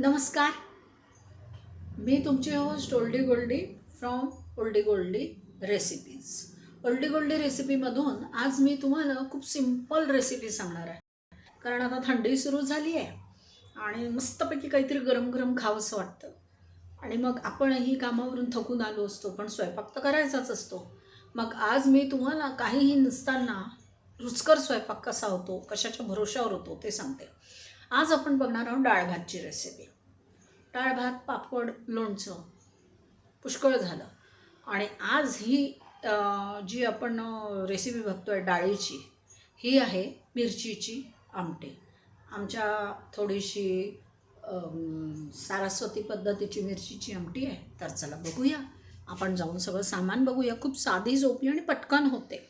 नमस्कार. मी तुमची host Oldie Goldie from Oldie Goldie recipes Oldie Goldie रेसिपीमधून आज मी तुम्हाला खूप सिंपल रेसिपी सांगणार आहे. कारण आता थंडी सुरू झाली आहे आणि मस्तपैकी काहीतरी गरम गरम खावंसं वाटतं. आणि मग आपणही कामावरून थकून आलो असतो पण स्वयंपाक तर करायचाच असतो. मग आज मी तुम्हाला काहीही नसताना रुचकर स्वयंपाक कसा होतो कशाच्या भरोशावर होतो ते सांगते. आज आपण बघणार आहोत डाळ भातची रेसिपी डाळ भात पापड लोणचं पुष्कळ झालं. आणि आज ही जी आपण रेसिपी बघतो आहे डाळीची ही आहे मिरचीची आमटी. आमच्या थोडीशी सारस्वती पद्धतीची मिरचीची आमटी आहे. तर चला बघूया. आपण जाऊन सगळं सामान बघूया. खूप साधी सोपी आणि पटकन होते.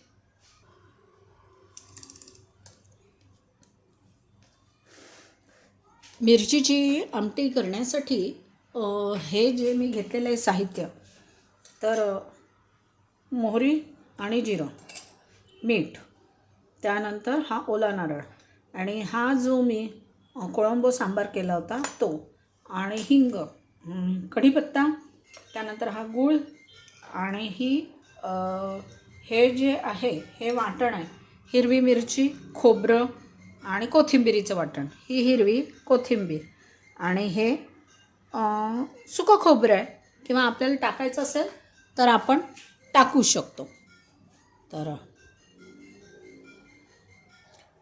मिरचीची आमटी करण्यासाठी हे जे मी घेतलेलं आहे साहित्य तर मोहरी आणि जिरं मीठ त्यानंतर हा ओला नारळ आणि हा जो मी कोळंबो सांबार केला होता तो आणि हिंग कढीपत्ता त्यानंतर हा गूळ आणि ही हे जे आहे हे वाटण आहे हिरवी मिरची खोबरं आणि कोथिंबिरीचं वाटण. ही हिरवी कोथिंबीर. आणि हे सुकं खोबरं आहे. किंवा आपल्याला टाकायचं असेल तर आपण टाकू शकतो. तर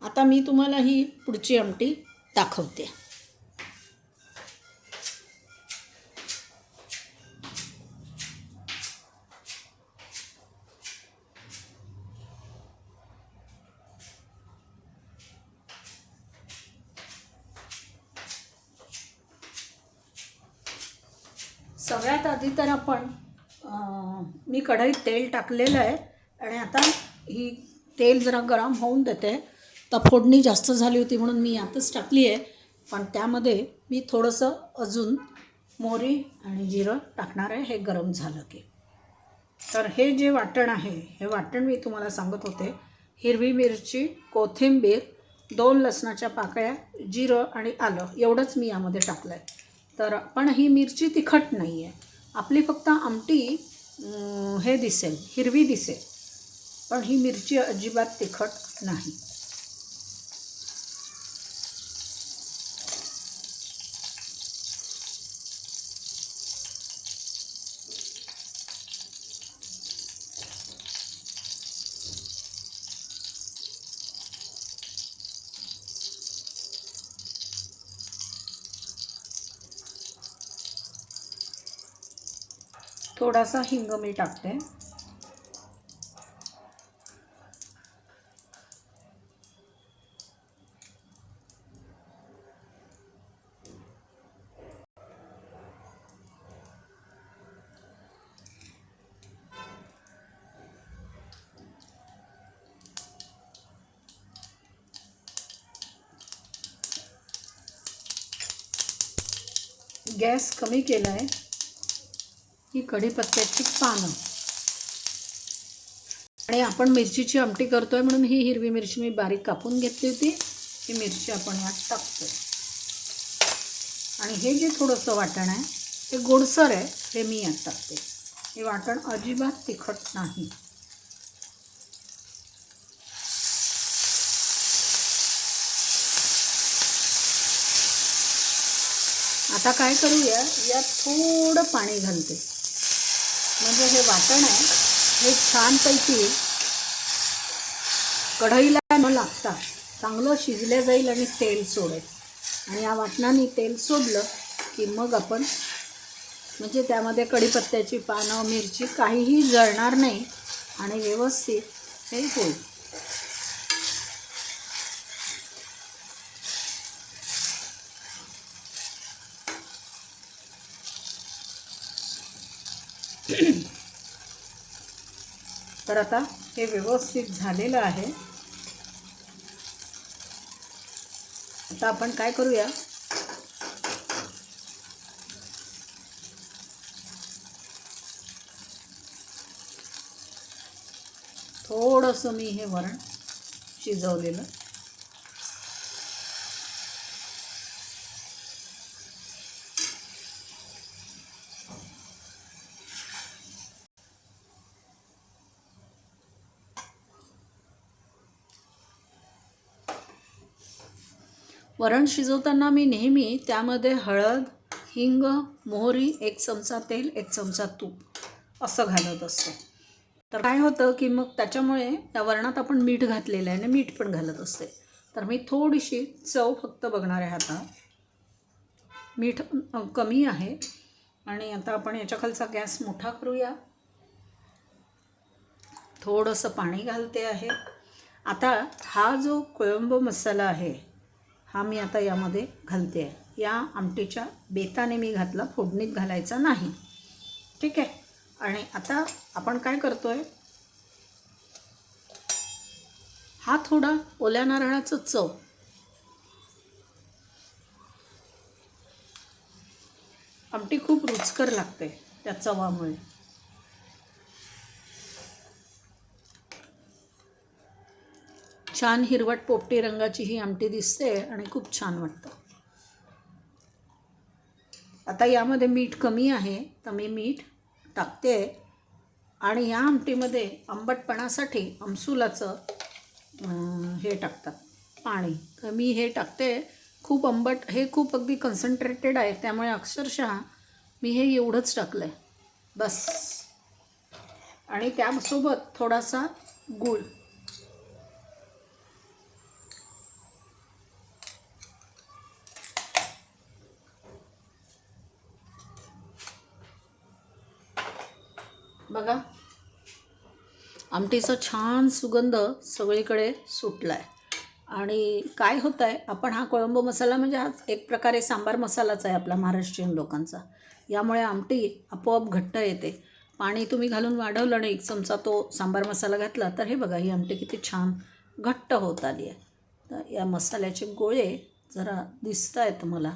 आता मी तुम्हाला ही पुढची आमटी दाखवते. सगळ्यात आधी तर आपण मी कढईत तेल टाकलेलं आहे आणि आता ही तेल जरा गरम होऊन देते. तर फोडणी जास्त झाली होती म्हणून मी यातच टाकली आहे. पण त्यामध्ये मी थोडंसं अजून मोहरी आणि जिरं टाकणार आहे हे गरम झालं की. तर हे जे वाटण आहे हे वाटण मी तुम्हाला सांगत होते. हिरवी मिरची कोथिंबीर दोन लसणाच्या पाकळ्या जिरं आणि आलं एवढंच मी यामध्ये टाकलं आहे तर पण ही मिरची तिखट नाही आहे आपली फक्त आमटी हे दिसेल हिरवी दिसेल. पण ही मिरची अजिबात तिखट नाही. थोडासा हिंग मी टाकते. गॅस कमी केला ही कढीपत्त्याची पानं. आणि आपण मिरचीची आमटी करतोय म्हणून ही हिरवी मिरची मी बारीक कापून घेतली होती. ही मिरची आपण यात टाकतोय. आणि हे जे थोडंसं वाटण आहे ते गोडसर आहे हे मी यात टाकते. हे वाटण अजिबात तिखट नाही. आता काय करूया यात थोडं पाणी घालते. म्हणजे हे वाटण आहे. हे छानपैकी कढईला न लागता चांगलं शिजलं जाईल आणि तेल सोडेल. आणि या वाटणाने तेल सोडलं की मग आपण म्हणजे त्यामध्ये कढीपत्त्याची पानं मिरची काहीही जळणार नाही आणि व्यवस्थित हे होईल. तर आता हे व्यवस्थित झालेलं आहे. आता आपण काय करूया? थोडंसं मी हे वरण शिजवलेलं. वरण शिजवताना मी नेहमी त्यामध्ये हळद हिंग मोहरी एक चमचा तेल एक चमचा तूप असं घालत असतो. तर काय होतं की मग त्याच्यामुळे त्या वरणात आपण मीठ घातलेलं आहे आणि मीठ पण घालत असते. तर मी थोडीशी चव फक्त बघणार आहे आता. मीठ कमी आहे आणि आता आपण याच्या खालचा गॅस मोठा करूया. थोडंसं पाणी घालते आहे. आता हा जो कोळंबो मसाला आहे हा मी आता यामध्ये घालते आहे. या आमटीच्या बेताने मी घातला फोडणीत घालायचा नाही. ठीक आहे? आणि आता आपण काय करतो आहे हा थोडा ओल्या नारळाचं चव. आमटी खूप रुचकर लागते त्या चवामुळे. छान हिरवट पोपटी रंगाची ही आमटी दिसते आणि खूप छान वाटतं. आता यामध्ये मीठ कमी आहे तर मी मीठ टाकते आणि या आमटीमध्ये आंबटपणासाठी आमसुलाचं हे टाकतात पाणी. तर मी हे टाकते. खूप आंबट हे खूप अगदी कन्सन्ट्रेटेड आहे त्यामुळे अक्षरशः मी हे एवढंच टाकलं आहे बस. आणि त्यासोबत थोडासा गूळ. बघा. आमटीचा छान सुगंध सगळीकडे सुटला आहे आणि काय होतं आहे आपण हा कोळंबो मसाला म्हणजे हा एक प्रकारे सांबार मसालाच आहे आपला महाराष्ट्रीयन लोकांचा. यामुळे आमटी आपोआप घट्ट येते. पाणी तुम्ही घालून वाढवलं आणि एक चमचा तो सांबार मसाला घातला तर हे बघा ही आमटी किती छान घट्ट होत आली आहे तर या मसाल्याचे गोळे जरा दिसत आहेत मला.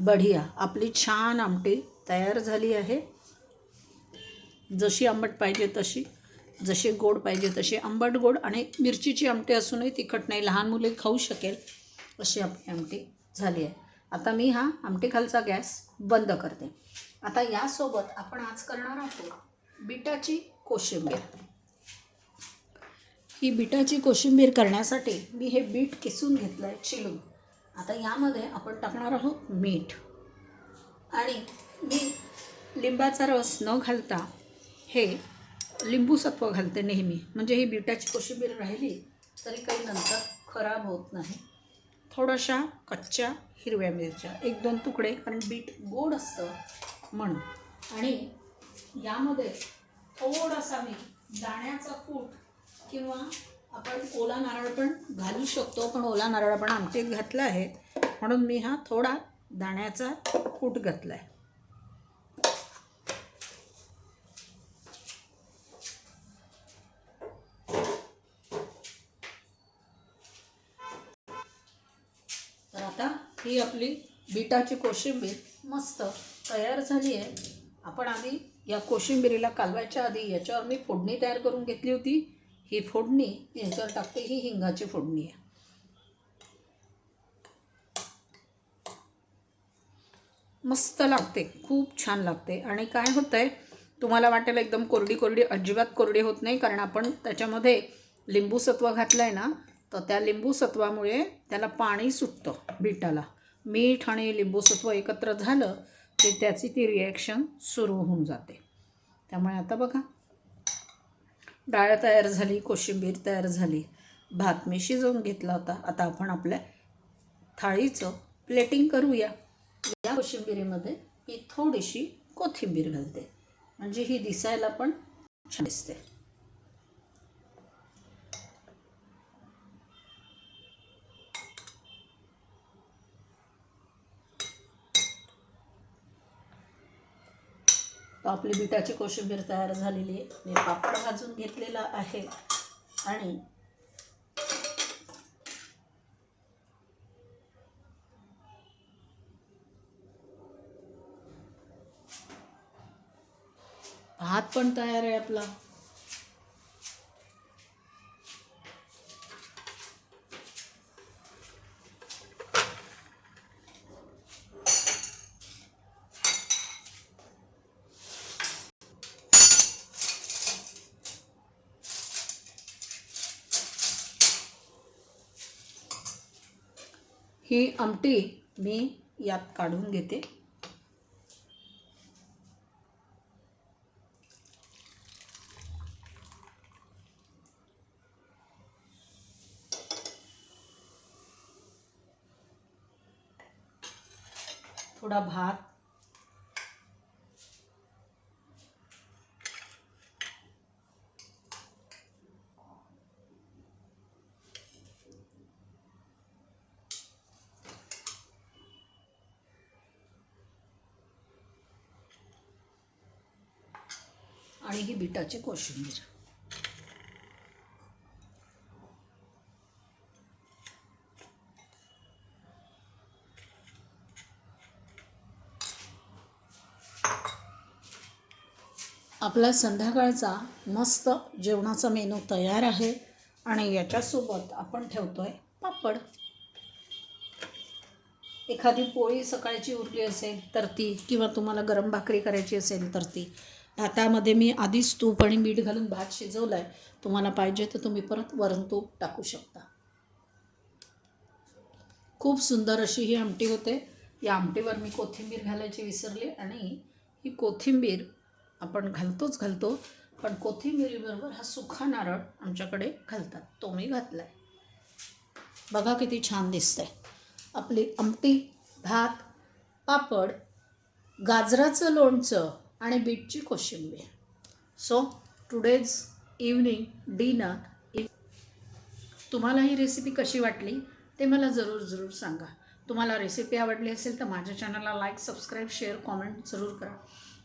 बढिया. आपली छान आमटी तयार झाली आहे. जशी आंबट पाहिजे तशी जशी गोड पाहिजे तशी. आंबट गोड आणि मिरचीची आमटी असूनही तिखट नाही. लहान मुले खाऊ शकेल अशी आपली आमटी झाली आहे. आता मी हा आमटीखालचा गॅस बंद करते. आता यासोबत आपण आज करणार आहोत बिटाची कोशिंबीर. ही बिटाची कोशिंबीर करण्यासाठी मी हे बीट किसून घेतलं आहे चिलून. आता यामध्ये आपण टाकणार आहोत मीठ. आणि मी लिंबाचा रस न घालता हे लिंबू सत्व घालते नेहमी. म्हणजे ही बिटाची कोशिंबीर राहिली तरी काही नंतर खराब होत नाही. थोड्याशा कच्च्या हिरव्या मिरच्या एक दोन तुकडे कारण बीट गोड असतं म्हणून. आणि यामध्ये थोडासा मी दाण्याचा कूट किंवा आपण ओला नारळ पण घालू शकतो पण ओला नारळ आपण आमटीत घातला आहे. म्हणून मी हा थोडा दाण्याचा कूट घातला आहे तर आता ही आपली बीटाची कोशिंबीर मस्त तयार झाली आहे. आपण आधी या कोशिंबिरीला कालवायच्या आधी याच्यावर मी फोडणी तयार करून घेतली होती. ही फोडणी याच्यावर टाकते ही हिंगाची फोडणी आहे. मस्त लागते खूप छान लागते. आणि काय होतं आहे तुम्हाला वाटेल एकदम कोरडी कोरडी अजिबात कोरडी होत नाही कारण आपण त्याच्यामध्ये लिंबूसत्व घातलं आहे ना तर त्या लिंबूसत्वामुळे त्याला पाणी सुटतं बीटाला. मीठ आणि लिंबूसत्व एकत्र झालं की त्याची ती रिॲक्शन सुरू होऊन जाते. त्यामुळे आता बघा डाळ तयार झाली कोशिंबीर तयार झाली. भात मी शिजवून घेतला होता. आता आपण आपल्या थाळीचं प्लेटिंग करूया. या कोशिंबिरीमध्ये मी थोडीशी कोथिंबीर घालते. म्हणजे ही दिसायला पण छान दिसते. आपली बिटाची कोशिंबीर तयार झालेली आहे. मी पापड भाजून घेतलेला आहे. आणि भात पण तयार आहे आपला. ही आमटी मी यात काढून घेते. थोडा भात आणि ही बिटाची कोशिंबीर. आपला संध्याकाळचा मस्त जेवणाचा मेनू तयार आहे आणि याच्यासोबत आपण ठेवतोय पापड. एखादी पोळी सकाळची उरली असेल तर ती किंवा तुम्हाला गरम भाकरी करायची असेल तर ती. भातामध्ये मी आधीच तूप आणि मीठ घालून भात शिजवला आहे तुम्हाला पाहिजे तर तुम्ही परत वरण तूप टाकू शकता. खूप सुंदर अशी ही आमटी होते. या आमटीवर मी कोथिंबीर घालायची विसरली आणि ही कोथिंबीर आपण घालतोच घालतो पण कोथिंबीरीबरोबर हा सुखा नारळ आमच्याकडे घालतात. तो मी घातला आहे बघा किती छान दिसतंय. आपली आमटी भात पापड गाजराचं लोणचं आणि बीटची कोशिंबीर. सो टुडेज इव्हनिंग डिनर तुम्हाला ही रेसिपी कशी वाटली ते मला जरूर जरूर सांगा. तुम्हाला रेसिपी आवडली असेल तर माझ्या चॅनलला लाईक सबस्क्राईब शेअर कॉमेंट जरूर करा.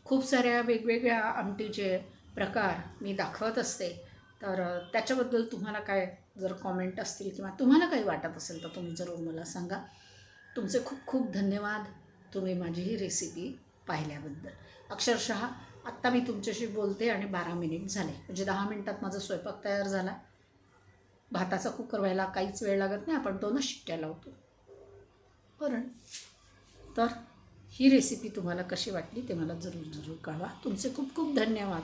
खूप साऱ्या वेगवेगळ्या आमटीचे प्रकार मी दाखवत असते. तर त्याच्याबद्दल तुम्हाला काय जर कॉमेंट असतील किंवा तुम्हाला काही वाटत असेल तर तुम्ही जरूर मला सांगा. तुमचे खूप खूप धन्यवाद. तुम्ही माझी ही रेसिपी पाहिल्याबद्दल. अक्षरशः आत्ता मी तुमच्याशी बोलते आणि बारा मिनिट झाले. म्हणजे दहा मिनटात माझा स्वयंपाक तयार झाला. भाताचा कुकर व्हायला काहीच वेळ लागत नाही. आपण दोनच शिट्ट्या लावतो. वरण तर ही रेसिपी तुम्हाला कशी वाटली ते मला जरूर जरूर कळवा. तुमचे खूप खूप धन्यवाद.